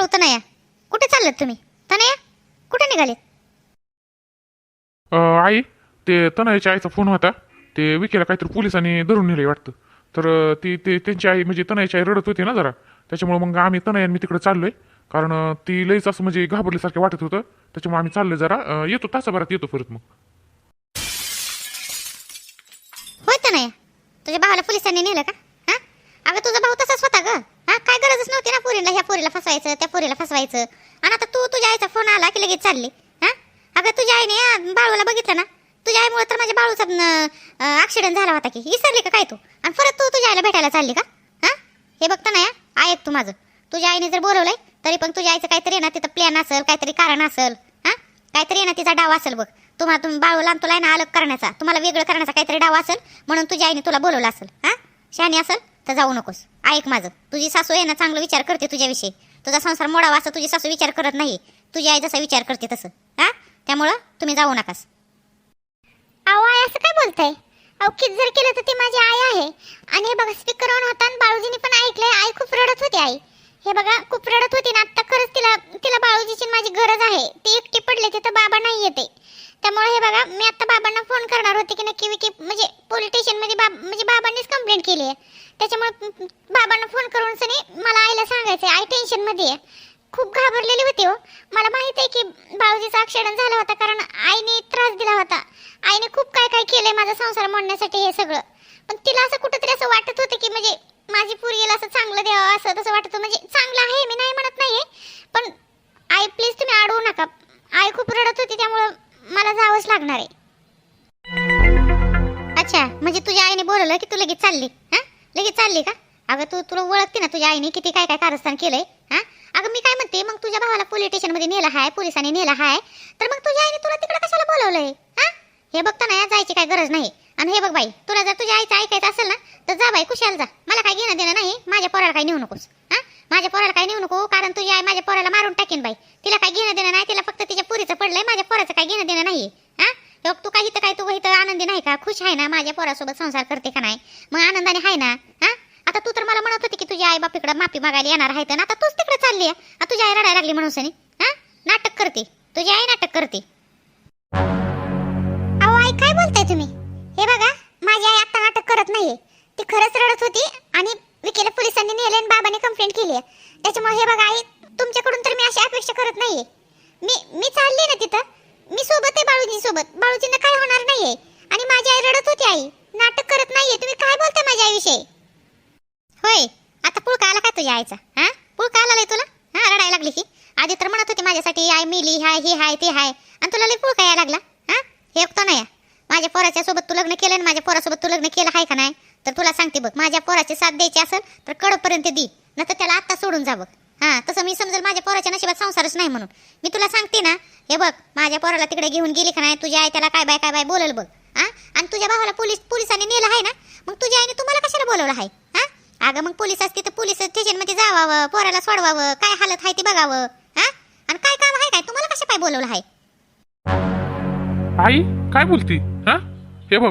बाळू तनया कुठे चाललेत तुम्ही? तनया कुठे निघाले अ, आई ते तनयाच्या आईचा फोन होता. ते विकेला काहीतरी पोलिसांनी धरून नेले वाटतं. तर अ, ती ते त्यांची आई म्हणजे तनयाची आई रडत होती ना जरा. त्याच्यामुळे मग आम्ही तनया आणि मी तिकडे चाललोय. कारण अ, ती लईच असं म्हणजे घाबरल्यासारखं वाटत होतं. त्याच्यामुळे आम्ही चाललोय जरा. अ, येतो तासाभरात येतो परत मग. होय तनया तुझ्या भावाला पोलिसांनी नेलं का? हा? अगं तुझा भाऊ तसाच होता ग. हा काय गरजच नव्हती ना पोरीला ह्या पोरीला फसवायचं त्या पोरीला फसवायचं. आणि आता तू तुझ्या आईचा फोन आला की लगेच चालली. हा? अगं तुझ्या आईने बाळूला बघितलं ना? तुझ्या आईमुळे तर माझ्या बाळूचा ऍक्सिडेंट झाला होता की. विसरली का काय तू? आणि परत तू तुझ्या आईला भेटायला चालली का? हा? हे बघता ना या ऐक तू माझं. तुझ्या आईने जर बोलवलंय तरी पण तुझ्या आईचं काहीतरी आहे ना तिथं प्लॅन असेल काहीतरी कारण असेल. हा? काहीतरी आहे ना तिचा डाव असेल बघ. तुम्हाला तुम बाळूला आणि तुला आहे ना अलग करण्याचा तुम्हाला वेगळं करण्याचा काहीतरी डाव असेल म्हणून तुझ्या आईने तुला बोलवलं असेल. हा? शहाणी असेल? तर जाऊ नकोस. ऐक माझं. तुझी सासू आहे ना चांगला विचार करते तुझ्याविषयी. तुझा संसार मोडावा असं तुझी सासू विचार करत नाही तुझी आई जसा विचार करते तसं. हा? त्यामुळं तुम्ही जाऊ नकास. अहो आई असं काय बोलताय? अहो कित जर केलं तर ती माझी आई आहे. आणि हे बघा स्पीकर ऑन होता आणि बाळूजीने पण ऐकलंय. आई खूप रडत होती आई. हे बघा खूप रडत होती ना आता खरंच तिला तिला बाळूजीची माझी गरज आहे. ती एकटी पडले तिथं बाबा नाही येते त्यामुळे हे बघा मी आता बाबांना फोन करणार होते की नक्की विकी म्हणजे पोलीस स्टेशनमध्ये बाब म्हणजे बाबांनीच कंप्लेंट केली आहे. त्याच्यामुळे बाबांना फोन करून सनी मला आईला सांगायचं आहे आई टेन्शनमध्ये आहे. खूप घाबरलेली होती हो. मला माहीत आहे की भाऊजीचा अक्षरण झाला होता कारण आईने त्रास दिला होता. आईने खूप काय काय केलंय माझा संसार मोडण्यासाठी हे सगळं. पण तिला असं कुठंतरी असं वाटत होतं की म्हणजे माझी पोरगीला असं चांगलं द्यावं असं तसं वाटत होतं. म्हणजे चांगलं आहे मी नाही म्हणत नाही पण आई प्लीज तुम्ही अडवू नका. आई खूप रडत होती त्यामुळं मला जावंच लागणार आहे. अच्छा म्हणजे तुझ्या आईने बोलवलं की तू लगेच चालली? हा? लगेच चालली का? अगं तू तुला ओळखते ना तुझ्या आईने किती काय काय कारस्थान केलंय? हा? अगं मी काय म्हणते मग तुझ्या भावाला पोलीस स्टेशनमध्ये नेलं हाय पोलिसांनी नेलं हाय तर मग तुझ्या आईने तुला तिकडे कशाला बोलवलंय? हा? हे बघता ना जायची काय गरज नाही. आणि हे बघ बाई तुला जर तुझ्या आईचं ऐकायचं असेल ना तर जा बाई कुशाल जा. मला काय घेणं देणं नाही माझ्या पोराला काय नेऊ नकोस. माझ्या पोराला काय नेऊ नको कारण तुझी आई माझ्या पोराला मारून टाकेन बाई. तिला काय घेणं देणं नाही तिला फक्त तिच्या पुरीचं पडलंय माझ्या पोराचं काय घेणं देणं नाही हा? बघ, तू काय इथं काय तू इथं आनंदी नाही का? खुश आहे ना माझ्या पोरासोबत संसार करते का नाही? मग आनंदाने आहे ना? हा? आता तू तर मला म्हणत होती की तुझी आई बापीकडे माफी मागायला येणार आहे तर. ना आता तूच तिकडे चालली आहे. तुझी आई रडायला लागली म्हणून सनी. हा? नाटक करते. तुझी आई नाटक करते. अहो आई काय बोलताय तुम्ही? हे बघा माझी आई आता नाटक करत नाहीये. ती खरंच रडत होती आणि विकेला पोलिसांनी नेले आणि बाबांनी कंप्लेंट केली. आहे त्याच्यामुळे हे बघा आई तुमच्याकडून तर मी अशी अपेक्षा करत नाहीये. मी मी चालली ना तिथं. मी सोबत आहे बाळूजी सोबत बाळूजींना काय होणार नाहीये. आणि माझी आई रडत होती आई. नाटक करत नाहीये. तुम्ही काय बोलताय माझ्या आईविषयी? होय आता पुळका आला काय तुझ्या आईचा? हा? पुळका आला तुला? हा रडायला लागली की. आधी तर म्हणत होती माझ्यासाठी आई मिली हाय हे हाय ते हाय. आणि तुला लई पुळका यायला लागला. हा? हे ऐकतो नाही माझ्या पोराच्या सोबत तू लग्न केलं आणि माझ्या पोरासोबत तू लग्न केलं आहे का नाही? तर तुला सांगते बघ माझ्या पोराचे साथ द्यायची असेल तर कडपर्यंत दे न तर त्याला आत्ता सोडून जा बघ. हा तसं मी समजेल माझ्या पोराच्या नशिबात संसारच नाही म्हणून. मी तुला सांगते ना हे बघ माझ्या पोराला तिकडे घेऊन गेली का नाही तुझ्या आई त्याला काय बाय काय बाय बोलल बघ हा? आणि तुझ्या भावाला पोलीस पोलिसांनी नेलं आहे ना मग तुझ्या आईने तुम्हाला कशाला बोलवलं आहे हा? अगं मग पोलीस असते तर पोलीस स्टेशनमध्ये जावावं पोराला सोडवावं काय हालत आहे ती बघावं हा? आणि काय काम आहे काय तुम्हाला कशा पाय बोलवलं आहे? आई काय बोलती हा? हे बघ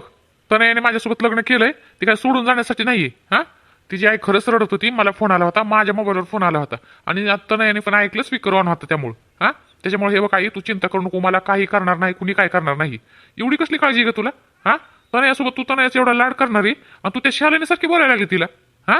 तनयाने माझ्यासोबत लग्न केलंय ती काय सोडून जाण्यासाठी नाहीये हा? तिची आई खरंच रडत होती मला फोन आला होता माझ्या मोबाईलवर फोन आला होता. आणि आता तनयाने पण ऐकलं स्पीकर ऑन होता त्यामुळे हा? त्याच्यामुळे हे बघ आई तू चिंता करू नको मला काही करणार नाही कुणी काय करणार नाही. एवढी कसली काळजी घे तुला हा? तनयासोबत तू तनयाचा एवढा लाड करणारी आणि तू त्या शालिनीसारखी बोलायला लागली तिला हा?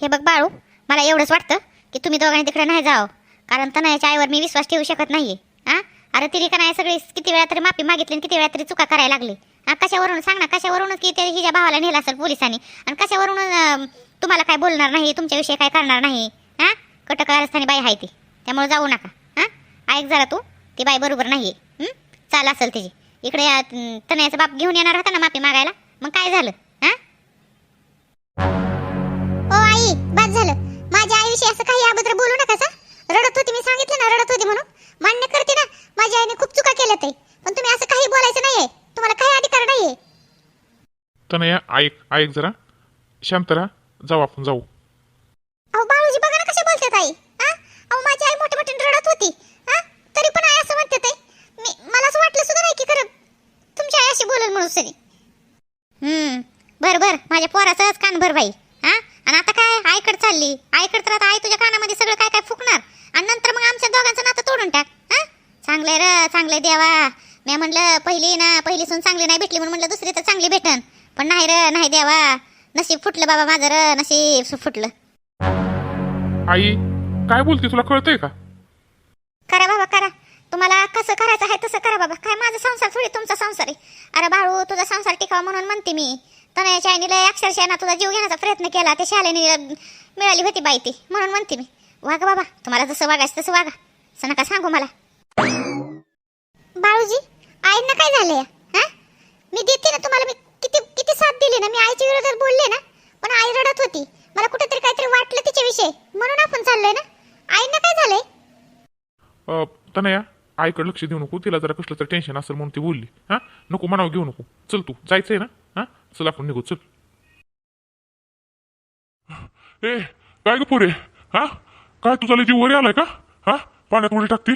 हे बघ बाळू मला एवढंच वाटतं की तुम्ही दोघांनी तिकडे नाही जावं कारण तनयाच्या आईवर मी विश्वास ठेवू शकत नाहीये हा? अरे तिने का नाही सगळी किती वेळा तरी माफी मागितली आणि किती वेळा तरी चुका करायला लागली? कशावरून? सांग ना कशावरूनच की ते हिच्या भावाला नेलं असेल पोलिसांनी? आणि कशावरून तुम्हाला काय बोलणार नाही तुमच्याविषयी काय करणार नाही? हां? कटक राजस्थानी बाई आहे ती. त्यामुळे जाऊ नका. हां? ऐक जरा तू ती बाई बरोबर नाही आहे चाल असेल तिची. इकडे अं, तनयाचा बाप घेऊन येणार होता ना माफी मागायला? मग काय झालं? हां? ओ आई बाद झालं. माझ्या आईविषयी असं काही अगोदर बोलू नका सा रडत होती मी सांगितलं ना रडत होती म्हणून. मान्य करते ना माझ्या आईने खूप चुका केल्या ते पण तुम्ही असं काही बोलायचं नाहीये. तुम्हाला काही अधिकार नाहीये. तनया ऐक ऐक जरा. शांत राहा जाऊ आपण जाऊ. अहो बाळूजी बघा ना कशा बोलतात आई. हा अहो माझी आई मोठे मोठे रडत होती. हा तरी पण आई असं म्हणते ताई. मी मला असं वाटलं सुद्धा नाही की खरं तुमची आई अशी बोलेल म्हणून सरी हम्म बर बर. माझ्या पोराचाच कान भर बाई. हा आणि आता काय? आईकडे चालली. आईकडे तर परत आई तुझ्या कानामध्ये सगळं काय काय फुकणार? आणि नंतर मग आमच्या दोघांचं नातं तोडून टाक. हा चांगलंय र चांगलंय देवा. मी म्हणलं पहिली ना पहिली सून चांगली नाही भेटली म्हणून म्हणलं दुसरी तर चांगली भेटन. पण नाही र नाही देवा. नशीब फुटलं बाबा माझं र नशीब फुटलं. आई काय बोलते तुला कळतंय का? करा बाबा करा. तुम्हाला कसं करायचं आहे तसं करा बाबा. काय माझा संसार थोडी तुमचा संसार आहे. अरे बाळू तुझा संसार टिकावा म्हणून म्हणते मी. तनयाच्या आईने अक्षरशः ना तुझा जीव घेण्याचा प्रयत्न केला. त्या शाळेने मिळाली होती बाई ती म्हणून म्हणते मी. वागा बाबा तुम्हाला जसं वागायचं तसं वागा. असं नका सांगू मला. बाळूजी आईंना काय झालंय? हा? मी देते ना तुम्हाला मी किती किती साथ दिली ना? मी आईच्या विरोधात बोलले ना पण आई रडत होती. मला कुठेतरी काहीतरी वाटलं तिच्याविषयी. म्हणून आपण चाललोय ना? आईंना काय झालंय? अ, तनया आईकडे लक्ष देऊ नको. तिला जरा कसलं तर टेन्शन असेल म्हणून ती बोलली. हा? नको म्हणावं घेऊ नको. चल तू जायचंय ना? हा? चल आपण निघू. चल. ए काय ग पोरे? हा? काय तुझा लय जीव वर आलाय का? हा? पाण्यात उडी टाकते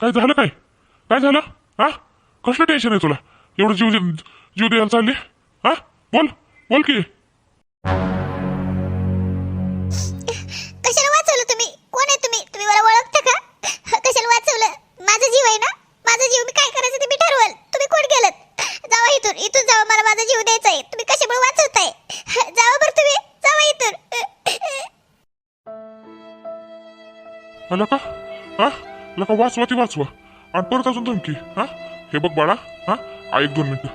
काय झालं काय? काय झालं? हा? कसलं टेन्शन आहे तुला? एवढं जीव जीव द्यायला चालली? हा? बोल. बोल की. कशाला वाचवलं तुम्ही? कोण आहे तुम्ही? तुम्ही मला ओळखता का? कशाला वाचवलं? माझा जीव आहे ना? माझा जीव मी काय करायचं ते मी ठरवल. तुम्ही कोण गेलत? जावा इथून. इथून जावा मला माझा जीव द्यायचा आहे. तुम्ही कशामुळे वाचवताय? जावा बरं तुम्ही. जावा इथून. आला का हा? लका वाचवा ती वाचवा. आणि परत अजून धमकी. हा? हे बघ बाळा हा? ऐक दोन मिनिटं.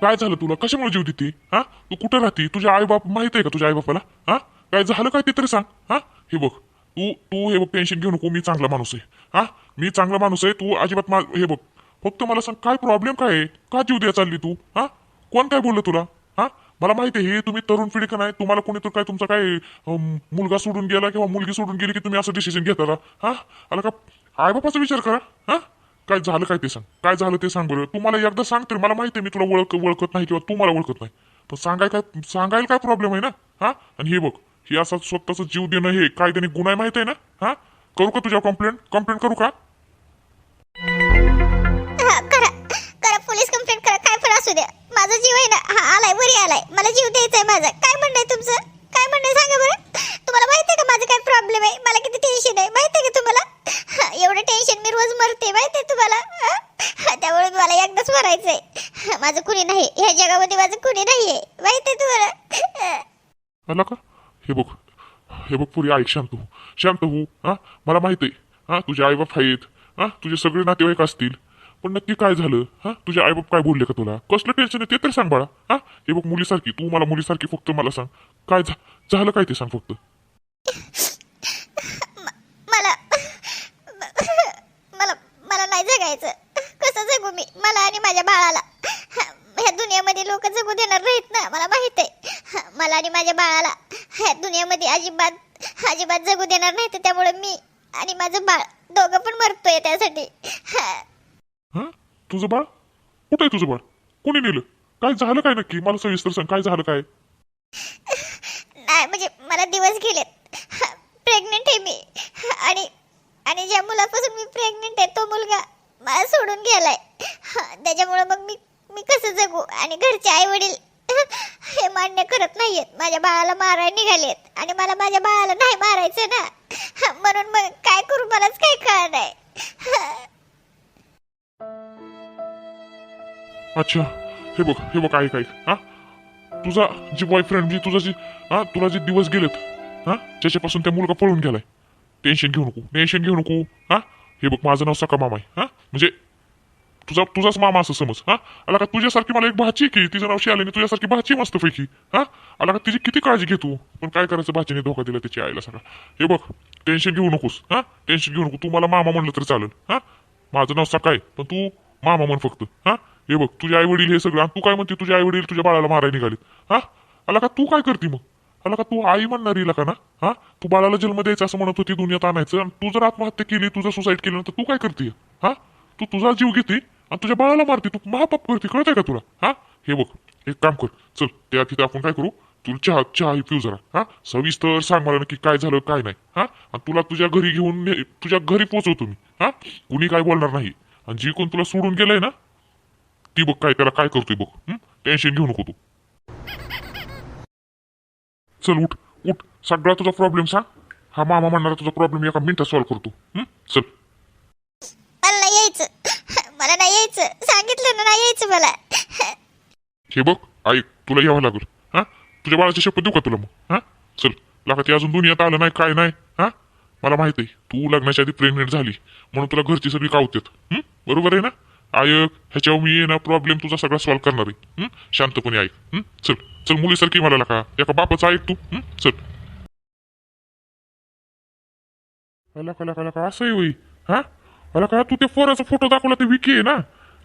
काय झालं तुला? कशामुळे जीव देते? हा? तू कुठं राहते? तुझ्या आईबाप माहीत आहे का तुझ्या आईबापाला? हा? काय झालं काय ते तरी सांग हा? हे बघ तू तू हे बघ टेन्शन घेऊ नको. मी चांगला माणूस आहे हा? मी चांगला माणूस आहे. तू अजिबात मा हे बघ फक्त मला सांग काय प्रॉब्लेम काय आहे? का जीव द्या चालली तू? हा? कोण काय बोललं तुला? हा? मला माहिती आहे हे तुम्ही तरुण पिढी का नाही? तुम्हाला कोणी तर काय तुमचा काय मुलगा सोडून गेला किंवा मुलगी सोडून गेली की तुम्ही असं डिसिजन घेता हा? आला का? आईबापाचा विचार करा हा? काय झालं काय ते सांग. काय झालं ते सांग बरं. तुम्हाला एकदा सांग तर मला माहिती आहे मी तुला ओळख ओळखत नाही किंवा तू मला ओळखत नाही. पण सांगाय काय सांगायला काय प्रॉब्लेम आहे ना? हा? आणि हे बघ हे असं स्वतःचा जीव देणं हे कायद्याने गुन्हा माहीत आहे ना? हा? करू का तुझ्या कंप्लेंट कंप्लेंट करू का? हा, करा. करा पोलीस कंप्लेंट करा. काय पण असू द्या. माझा जीव आहे ना हा आलाय वरी आलाय. मला जीव द्यायचा आहे माझा. काय म्हणणं आहे तुमचं? काय म्हणणं सांगा बरं? तुम्हाला माहिती आहे का माझं काय प्रॉब्लेम आहे? मला किती टेन्शन आहे. माहिती आहे का तुम्हाला? हा, एवढं टेन्शन मी रोज मरते माहिती आहे तुम्हाला? त्यामुळे मला एकदाच मरायचं आहे माझं कुणी नाही. ह्या जगामध्ये माझं कुणी नाही आहे माहिती आहे तुम्हाला? मला आला का हे बघ. हे बघ पुरी ऐक शांत हो. शांत हो हा? मला माहिती आहे. हा तुझे आई बाप आहेत. हा तुझे सगळे नातेवाईक असतील. पण नक्की काय झालं? हा तुझे आईबाप काय बोलले का तुला? कसलं टेन्शन आहे ते तरी सांग बाळा. हा? हे बघ मुलीसारखी. तू मला मुलीसारखी फक्त मला सांग. काय झा- झालं काय ते सांग फक्त. मला मला मला नाही जगायचं. कसं जगू मी? मला आणि माझ्या बाळाला. ह्या दुनियामध्ये लोक जगू देणार नाहीत ना मला माहीत आहे. मला आणि माझ्या बाळाला. ह्या दुनियामध्ये अजिबात अजिबात जगू देणार नाहीत त्यामुळे मी आणि माझं बाळ दोघं पण मरतोय त्यासाठी. हा? तुझं बाळ? कुठं आहे तुझं बाळ? कोणी नेलं? काय झालं काय नक्की? मला सविस्तर सांग काय झालं काय? म्हणजे मला दिवस गेलेत. प्रेग्नेंट आहे मी. आणि आणि ज्या मुलापासून मी प्रेग्नेंट आहे तो मुलगा मला सोडून गेलाय. त्याच्यामुळे मग मी मी कसं जगू? आणि घरचे आई वडील हे मान्य करत नाहीयेत. माझ्या बाळाला मारायला निघालेत. आणि मला माझ्या बाळाला नाही मारायचं ना. म्हणून मग काय करू? मलाच काय कळत नाही. अच्छा. हे बघ हे बघ ऐक ऐक. हा? तुझा जी बॉयफ्रेंड जी तुझा जी हा तुला जे दिवस गेलेत हा त्याच्यापासून त्या मुलगा पळून गेलाय टेन्शन घेऊ नको टेन्शन घेऊ नको हा. हे बघ माझं नाव सका मामा आहे हा. म्हणजे तुझा तुझाच मामा असं समज हा. आला का तुझ्यासारखी मला एक भाची की तिचं नाव शियाली तुझ्यासारखी भाची मस्त पैकी हा. आला का तिची किती काळजी घे तू पण काय करायचं भाचीने धोका दिला त्याच्या आईला सगळा. हे बघ टेन्शन घेऊ नकोस हा. टेन्शन घेऊ नको तू मला मामा म्हणलं तरी चालेल हा. माझं नाव सकाळ पण तू मामा म्हण फक्त हा. हे बघ तुझे आई वडील हे सगळं आणि तू काय म्हणते तुझे आई वडील तुझ्या बाळाला मारायला निघालेत? हा? आला का तू काय करते मग? आला का तू आई म्हणणार येईल का ना? हा? तू बाळाला जन्म द्यायचा असं म्हणत होती दुनियात आणायचं आणि तू जर आत्महत्या केली तुझं सुसाईड केलं तर तू काय करते? हा? तू तुझा जीव घेते आणि तुझ्या बाळाला मारते तू महापाप करते कळतंय का तुला? हा? हे बघ एक काम कर चल त्या तिथे आपण काय करू तुला चहा चहा पिऊ जरा हा? सविस्तर सांग मला नक्की काय झालं काय नाही हा? आणि तुला तुझ्या घरी घेऊन तुझ्या घरी पोहोचवतो मी हा? कुणी काय बोलणार नाही आणि जी कोण तुला सोडून गेलंय ना ती बघ काय त्याला काय करतोय बघ टेन्शन घेऊ नको तू. चल उठ उठ. सगळा तुझा प्रॉब्लेम सांग. हा मामा म्हणणारा तुझा प्रॉब्लेम एका मिनिटात सॉल्व्ह करतो. हं? चल. मला नाही यायचं. मला नाही यायचं. सांगितलं ना नाही यायचं मला. हे बघ ऐक तुला यावं लागल. हा? तुझ्या बाळाची शपथ देऊ का तुला मग? हा? चल. लागा ते अजून दुनियात आलं नाही काय नाही. हा? मला माहीत आहे तू लग्नाच्या आधी प्रेग्नेंट झाली. म्हणून तुला घरची सगळी कावतात? बरोबर आहे ना? ऐक ह्याच्यावर मी ये ना प्रॉब्लेम तुझा सगळा सॉल्व्ह करणार आहे. शांतपणे ऐक. हं? चल. चल मुलीसारखी मला लागा. एका बापच ऐक तू. हं? चल. अला का का होई हा? मला का तू ते पोराचा फोटो दाखवला ते विकी आहे ना?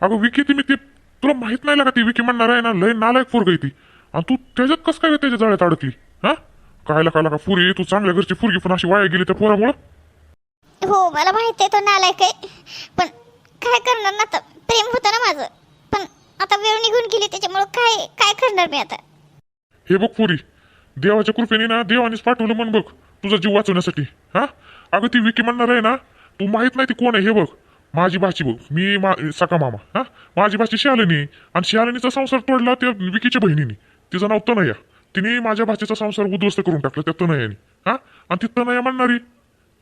अगं विकी ती मी ते तुला माहीत नाही लागा ती विकी म्हणणार आहे ना? लय नालायक पोरग ती. आणि तू त्याच्यात कसं काय त्याच्या जाळ्यात अडकली? हा? काय लागा लागा पुरी तू चांगल्या घरची फुरगी पण अशी वाया गेली त्या पोरामुळं? हो मला माहिती आहे तो नालायक आहे. पण काय करणार ना आता? प्रेम होतं ना माझं. पण आता वेळ निघून गेली त्याच्यामुळे काय काय करणार मी आता? हे बघ पुरी देवाच्या कृपेने ना देवानेच पाठवलं म्हण बघ तुझा जीव वाचवण्यासाठी. हा? अगं ती विकी म्हणणार आहे ना तू माहीत नाही ती कोण आहे हे बघ. माझी भाची बघ मी मा सका मामा हा? माझी भाची शालिनी आणि शालिनीचा संसार तोडला त्या विकीच्या बहिणीने. तिचं नाव तनया. तिने माझ्या भाचीचा संसार उद्ध्वस्त करून टाकला त्या तनयाने. हा? आणि ती तनया म्हणणारी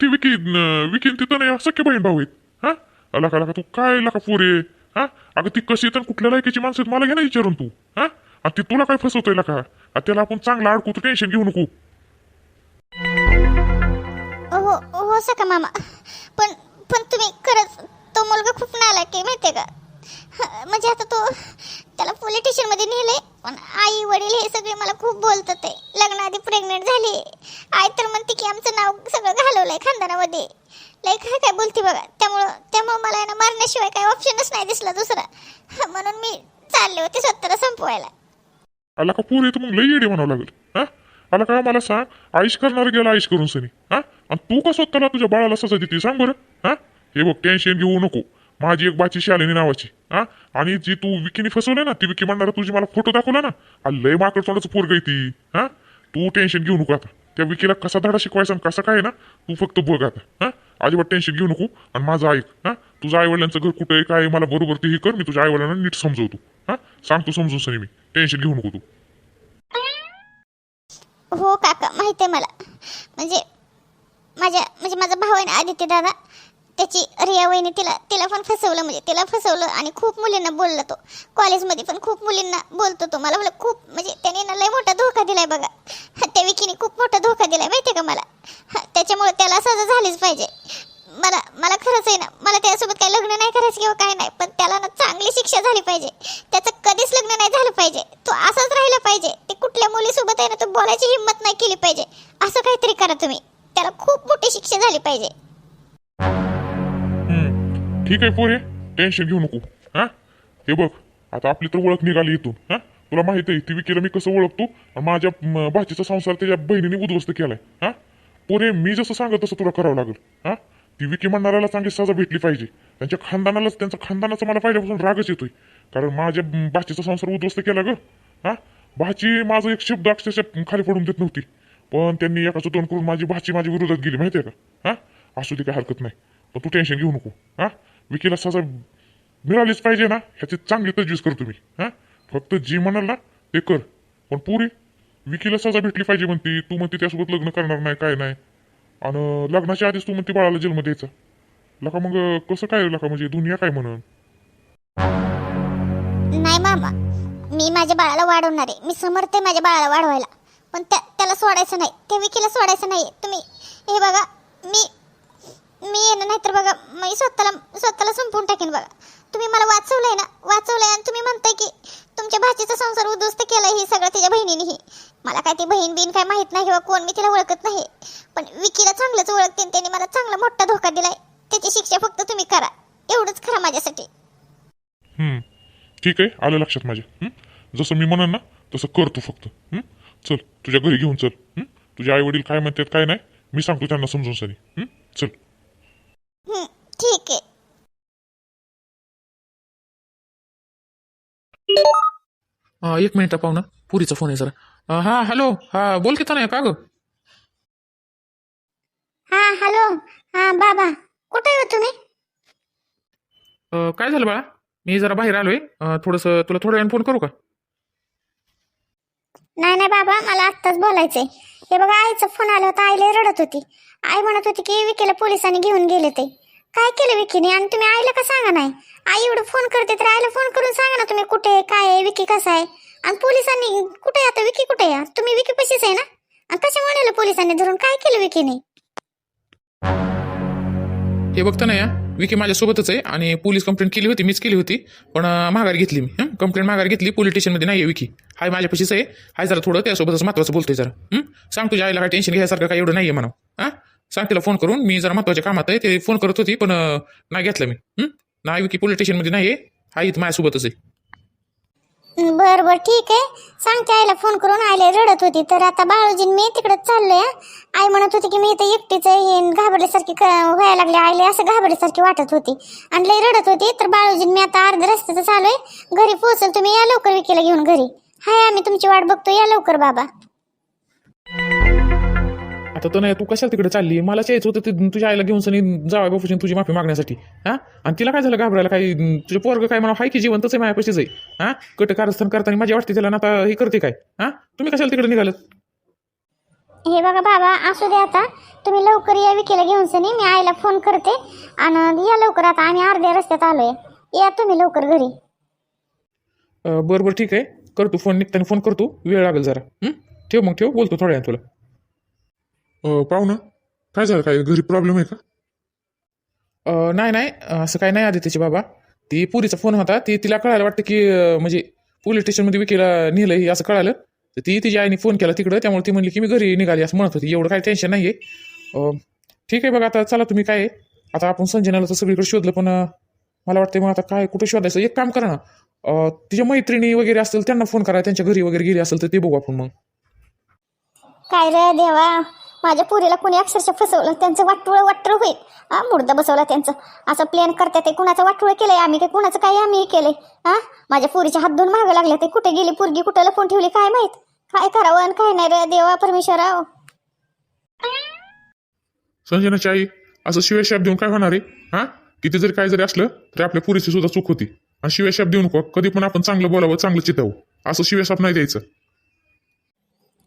ती विकी न- विकी आणि ती तनया सख्य बहीण भाऊ आहेत. हा? अला का तू काय लका पोरे हा? अगं ती कशी तर कुठल्या लायकीची माणसं आहेत? मला घे ना विचारून तू. हा? आणि ती तुला काय फसवतोय का आणि त्याला आपण चांगला अडकू तू टेन्शन घेऊ नको. हो हो सका मामा. पण पण तुम्ही खरंच तो मुलगा खूप नालायक आहे माहितीये का? म्हणजे आता तो त्याला पोलीस स्टेशनमध्ये नेले पण आई वडील हे सगळे मला खूप बोलतात आहे. लग्नाआधी प्रेग्नेंट झाली आई तर म्हणते की आमचं नाव सगळं घालवलंय खानदानामध्ये. लय काय काय बोलते बघा. त्यामुळं त्यामुळं मला ना मारण्याशिवाय काय ऑप्शनच नाही दिसला दुसरा. म्हणून मी चालले होते स्वतःला संपवायला. आला का पोर येतो मग? लई येडे म्हणावं लागेल. हा? आला का? मला सांग आईश करणार गेला आईश करून सनी. हा? आणि तू का स्वतःला तुझ्या बाळाला सजा देते? सांग बरं. हा? हे बघ टेन्शन घेऊ नको. माझी एक बाची शालिनी नावाची. हा? आणि जी तू विकीने फसवले ना ती विकी म्हणणार तुझी मला फोटो दाखवला ना. लय माकड तोंडाचं पोरग ती. हा? तू टेन्शन घेऊ नको आता. त्या विकीला कसा धडा शिकवायचा कसा काय ना तू फक्त बघ आता. हा? अजिबात टेन्शन घेऊ नको आणि माझं ऐक. हा? तुझ्या आईवडिलांचं घर कुठं आहे काय आहे, मला बरोबर तेही हे कर मी तुझ्या आईवडिलांना नीट समजवतो. हा? सांगतो समजून सनी मी. टेन्शन घेऊ नको तू. हो काका माहिती आहे मला. म्हणजे माझ्या म्हणजे माझा भाऊ आहे ना आदित्य दादा. त्याची रिया वहिनी तिला तिला पण फसवलं म्हणजे तिला फसवलं आणि खूप मुलींना बोलला तो. कॉलेजमध्ये पण खूप मुलींना बोलतो तो. मला मला खूप म्हणजे त्याने ना लय मोठा धोका दिलाय बघा. त्या विकीने खूप मोठा धोका दिलाय माहिती आहे का मला? हा, त्याच्यामुळे त्याला सजा झालीच पाहिजे. मला मला खरंच आहे ना मला त्यासोबत काही लग्न नाही करायचं किंवा काय नाही पण त्याला ना चांगली शिक्षा झाली पाहिजे. त्याचं कधीच लग्न नाही झालं पाहिजे. तो असाच राहिला पाहिजे. ते कुठल्या मुलीसोबत आहे ना तो बोलायची हिंमत नाही केली पाहिजे. असं काहीतरी करा तुम्ही. त्याला खूप मोठी शिक्षा झाली पाहिजे. ठीक आहे पोरे. टेन्शन घेऊ नको. हा? हे बघ आता आपली तर ओळख निघाली इथून. हा? तुला माहीत आहे ती विकीला मी कसं ओळखतो? आणि माझ्या भाचीचा संसार त्याच्या बहिणीने उद्ध्वस्त केलाय. हा? पोरे मी जसं सांगत तसं तुला करावं लागेल. हा? ती विकी म्हणणाऱ्याला चांगली सजा भेटली पाहिजे. त्यांच्या खानदानालाच त्यांचा खानदानाचा मला पहिल्यापासून रागच येतोय. कारण माझ्या भाचीचा संसार उद्ध्वस्त केला ग. हा? भाची माझं एक शब्द अक्षरशः खाली पडून देत नव्हती. पण त्यांनी एकाचं तोंड करून माझी भाची माझ्या विरोधात गेली माहितीये का? हा? असू दे काय हरकत नाही. पण तू टेन्शन घेऊ नको. हा? विकीला सजा मिळालीच पाहिजे ना? ह्याची चांगली तजवीज करतो मी हा? फक्त जी म्हणाल ना ते कर. पण पुरी विकीला सजा भेटली पाहिजे म्हणते. तू म्हणते त्यासोबत लग्न करणार नाही काय नाही. आणि लग्नाच्या आधीच तू म्हणते बाळाला जन्म द्यायचा. लका मग कसं काय लका म्हणजे दुनिया काय म्हणून? नाही मामा मी माझ्या बाळाला वाढवणार आहे. मी समर्थ आहे माझ्या बाळाला वाढवायला. पण त्या त्याला सोडायचं नाही. त्या विकीला सोडायचं नाही तुम्ही हे बघा मी मी येणं नाही तर बघा मी स्वतःला स्वतःला संपवून टाकेन बघा. तुम्ही मला वाचवलंय ना वाचवलंय आणि तुम्ही म्हणताय की तुमच्या भाचीचा संसार उद्ध्वस्त केलाय हे सगळं तिच्या बहिणीनेही मला काय ती बहीण बिन काय माहीत नाही किंवा कोण मी तिला ओळखत नाही. पण विकीला चांगलंच ओळखते त्याने मला चांगला मोठा धोका दिलाय. त्याची शिक्षा फक्त तुम्ही करा. एवढंच करा माझ्यासाठी. हम्म, ठीक आहे आलं लक्षात माझ्या. हम्म? जसं मी म्हणन ना तसं कर तू फक्त. हम्म? चल तुझ्या घरी घेऊन चल. हम्म? तुझे आई वडील काय म्हणतात काय नाही मी सांगतो त्यांना समजून सरी. हम्म? चल. अं, एक मिनिट पाहुणं पुरीचा फोन आहे जरा. अं, हा हॅलो हा बोल की नाही का ग? हा हॅलो हा बाबा कुठे हो तुम्ही? अं, काय झालं बाळा? मी जरा बाहेर आलोय. अं, थोडंसं तुला थोड्या वेळाने फोन करू का? नाही नाही बाबा मला आत्ताच बोलायचंय. हे बघा आईचा फोन आला होता आईला रडत होती. आई म्हणत होती की विकीला पोलिसांनी घेऊन गेले ते. काय केलं विकीने? आणि तुम्ही आईला का सांगा नाही? आई एवढं फोन करते तर आईला फोन करून सांगा ना तुम्ही कुठे आहे, काय आहे विकी कसा आहे? आणि पोलिसांनी कुठे आता? विकी कुठे आहे? तुम्ही विकी पशीच आहे ना? आणि कशामुळे नेलं पोलिसांनी धरून? काय केलं विकीने? हे बघता ना या विकी माझ्यासोबतच आहे आणि पोलीस कंप्लेंट केली होती मीच केली होती. पण अं, माघार घेतली मी हं? कंप्लेंट माघार घेतली पोलीस स्टेशनमध्ये नाही आहे विकी. हाय माझ्यापाशीच आहे. हाय जरा थोडं त्यासोबतच महत्वाचं बोलतोय जरा हं? सांग तुझ्या आईला काय टेन्शन घ्यायसारखं काय एवढं नाही आहे म्हणा हां? सांग तिला फोन करून मी जरा महत्त्वाच्या कामात आहे ते फोन करत होती पण नाही घेतलं मी. नाही विकी पोलीस स्टेशनमध्ये नाही आहे हाय इथं माझ्यासोबतच आहे. बर बर ठीक आहे. सांगते आईला फोन करून आईला रडत होती. तर आता बाळूजी मी तिकडे चाललोय आई म्हणत होती की मी इथे एकटीच आहे हे घाबरल्यासारखी क- व्हायला लागले. आईला असं घाबरल्यासारखी वाटत होती. आणि लई रडत होती. तर बाळूजी मी आता अर्ध्या रस्त्याचं चालू आहे घरी पोहोचल तुम्ही या लवकर विकेला घेऊन घरी. हाय आम्ही तुमची वाट बघतो या लवकर बाबा. आता तर नाही तू कशाला तिकडे चालली? मला यायचं होतं ते तुझ्या आईला घेऊन सनी जावा बापूशी तुझी माफी मागण्यासाठी. हा? आणि तिला काय झालं घाबरायला? काय तुझे पोरग काय मला हाय की जिवंतच आहे माझ्यापाशीच आहे. हा? कट कारस्थान करताना माझी वाटते त्याला ना आता हे करते काय? हा? तुम्ही कशाला तिकडे निघालत? हे बघा बाबा असू दे आता. तुम्ही लवकर या विकेला घेऊन सनी. मी आईला फोन करते. आणि या लवकर आता. आम्ही अर्ध्या रस्त्यात आलोय. या तुम्ही लवकर घरी. बरं बरं ठीक आहे. कर तू फोन निघताना फोन करतो वेळ लागेल जरा. हं? ठेव मग ठेव. बोलतो थोड्या वेळानं तुला. अं, पाहू ना. काय झालं? काय घरी प्रॉब्लेम आहे का? अं, नाही नाही. असं काय नाही आधी त्याची बाबा. ती पुरीचा फोन होता. ती तिला कळायला वाटतं की अं, म्हणजे पोलीस स्टेशनमध्ये विकेला नेलं हे असं कळालं. तर ती तिच्या आईने फोन केला तिकडं. त्यामुळे ती म्हणली की मी घरी निघाली असं म्हणत होती. एवढं काही टेन्शन नाही आहे ठीक आहे बघा आता चला तुम्ही काय आहे. आता आपण संजनाला तर सगळीकडे शोधलं पण अं, मला वाटतं मग आता काय कुठं शोधायचं? एक काम करा ना. अं, तिच्या मैत्रिणी वगैरे असतील त्यांना फोन करा. त्यांच्या घरी वगैरे गेली असेल तर ते बघू आपण मग. काय रे देवा? माझ्या पुरीला कोणी अक्षरशः फसवलं त्यांचं वाटुळं वाटुळ होईल. हा मुर्दा बसवला त्यांचं. असं प्लॅन करतात ते. कुणाचं वाटुळं केलंय आम्ही काय कुणाचं काही आम्ही केलंय? हा माझ्या पुरीच्या हात धुवून मागं लागले ते. कुठे गेली पुरगी? कुठं लपून ठेवली? काय माहीत? काय करावं आणि काय नाही रे देवा परमेश्वराव. संजनाची आई असं शिवाशाप देऊन काय होणार आहे? हा? किती जरी काय जरी असलं तरी आपल्या पुरीची सुद्धा चूक होती. आणि शिवाशाप देऊ नको. कधी पण आपण चांगलं बोलावं चांगलं चितावं. असं शिवाशाप नाही द्यायचं.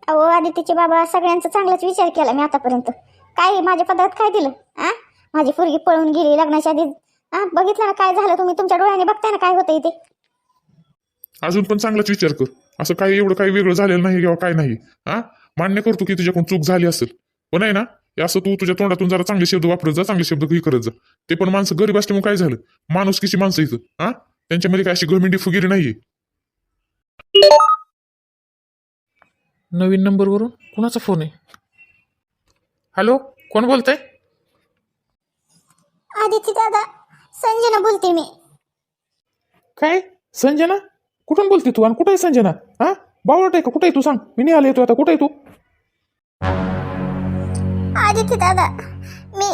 अहो आदित्यचे बाबा सगळ्यांचा चांगलाच विचार केला मी आतापर्यंत. काय माझ्या पदार्थ काय दिलं? आ? माझी पोरगी पळून गेली लग्नाच्या आधी. हा बघितलं ना काय झालं तुम्ही तुमच्या डोळ्याने बघताय ना काय होतं इथे अजून पण चांगलाच विचार कर. असं काही एवढं काही वेगळं झालेलं नाही किंवा काय नाही. हा मान्य करतो की तुझ्याकडून चूक झाली असेल. पण आहे ना हे असं तू तुझ्या तोंडातून जरा चांगले शब्द वापरत जा चांगले शब्द हे करत जा. ते पण माणसं गरीब असल्यामुळे काय झालं? माणुसकीची माणसं इथं. हा त्यांच्यामध्ये काय अशी घमिंडी फुगिरी नाहीये. नवीन नंबरवरून कुणाचा फोन आहे? हॅलो कोण बोलतंय? आदित्य दादा संजना बोलते मी. काय? संजना? कुठून बोलते तू आणि कुठे आहे संजना? हा? बावळट आहे का? कुठे आहे तू? सांग. मी निघाला येतो आता. कुठे आहे तू? आदित्य दादा मी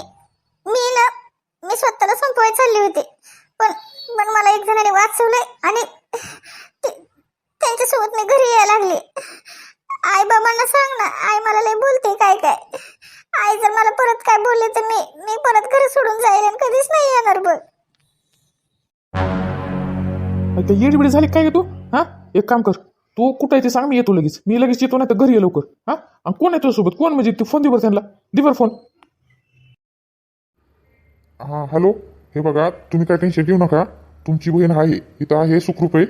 मी ना मी स्वतःला संपवायला चालले होते. पण पण मला एक जणाने वाचवलंय आणि ते- त्यांच्यासोबत मी घरी यायला लागले. आई बाबांना सांग ना आई मला लय बोलते काय काय. आई जर मला परत काय बोलले तर मी मी परत घर सोडून जाईल आणि कधीच नाही येणार बघ. आता येडबिडी झाली काय तू? हा? एक काम कर तू कुठं आहे ते सांग मी येतो लगेच. मी लगेच येतो नाही तर घरी ये लवकर. हा? आणि कोण आहे तुझ्यासोबत? कोण? म्हणजे तू फोन दे बरं त्यांना. दे बरं फोन. हा हॅलो. हे बघा तुम्ही काय टेन्शन घेऊ नका. तुमची बहीण आहे इथं आहे सुखरूप आहे.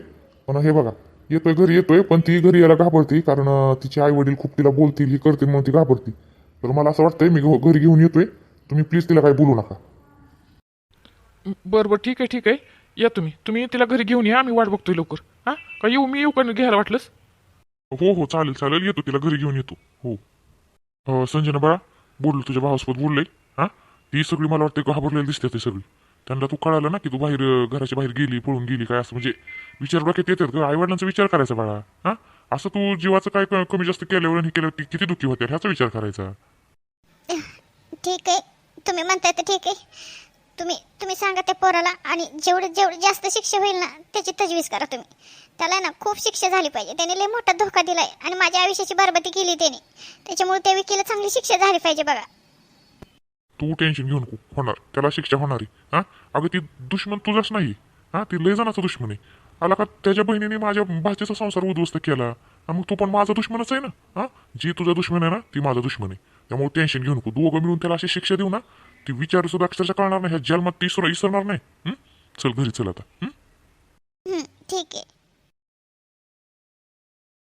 पण हे बघा येतोय घरी येतोय पण ती घरी यायला घाबरते कारण तिचे आई वडील खूप तिला बोलतील ही करतील म्हणून ती घाबरते. तर मला असं वाटतंय मी घरी घेऊन येतोय. तुम्ही प्लीज तिला काही बोलू नका. बरं बरं ठीक आहे ठीक आहे. या तुम्ही. तुम्ही तिला घरी घेऊन या आम्ही वाट बघतोय लवकर. हा? का येऊ मी येऊ का घ्यायला वाटलंस? हो हो चालेल चालेल. येतो तिला घरी घेऊन येतो. हो. संजना बाळा बोललो तुझ्या भावासोबत बोललंय हा? ती सगळी मला वाटतं घाबरलेली दिसते ते सगळी. त्यांना तू कळालं ना की तू बाहेर घराच्या बाहेर गेली पळून गेली काय असं? म्हणजे विचार डोक्यात येतात आई वडिलांचा विचार करायचा बाळा. हा? असं तू जीवाचं काय क- कमी जास्त केल्यावर आणि हे केल्यावर ती किती दुःखी होते ह्याचा विचार करायचा. ठीक आहे. तुम्ही म्हणताय तर ठीक आहे. तुम्ही तुम्ही सांगा त्या पोराला आणि जेवढं जेवढं जास्त शिक्षा होईल ना त्याची तजवीज करा तुम्ही. त्याला ना खूप शिक्षा झाली पाहिजे. त्याने लय मोठा धोका दिलाय आणि माझ्या आयुष्याची बरबादी केली त्याने. त्याच्यामुळे त्या विकीला चांगली शिक्षा झाली पाहिजे बघा. तू टेन्शन घेऊ नको. होणार. त्याला शिक्षा होणार. आहे हा? अगं ती दुश्मन तुझाच नाही. हा? ती लय जणाचा दुश्मन आहे. आला का त्याच्या बहिणीने माझ्या भाचीचा संसार उद्ध्वस्त केला. मग तू पण माझा दुश्मनच आहे ना? हां? जी तुझा दुश्मन आहे ना ती माझा दुश्मन आहे. त्यामुळे टेन्शन घेऊ नको. दोघं मिळून त्याला अशी शिक्षा देऊ ना ती विचार सुद्धा अक्षरशः कळणार नाही. ह्या जन्मात ती सुद्धा विसरणार नाही. चल घरी चल आता. हं?